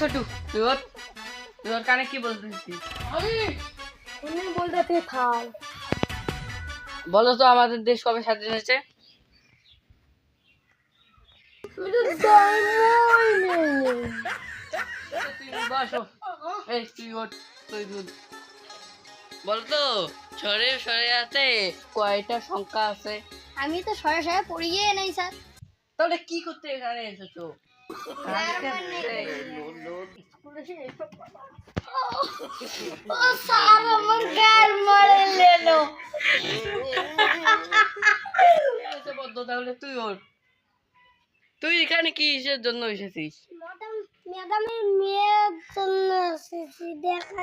ছোটু কানে কি বলতেছিস উনি বলো তো আমাদের দেশ কবে স্বাধীন হয়েছে? বলতো সরে সরে আছে কয়টা সংখ্যা আছে? আমি তো সরে সরে পড়িয়ে নাই স্যার। তাহলে কি করতে এখানে এসেছ? ও স্যার আমার গাল মারে লেলো এসে বদ্ধ তাহলে তুই তুই এখানে কি কিসের জন্য এসেছিস? ম্যাডাম ম্যাডামের মেয়ের জন্য এসেছি দেখা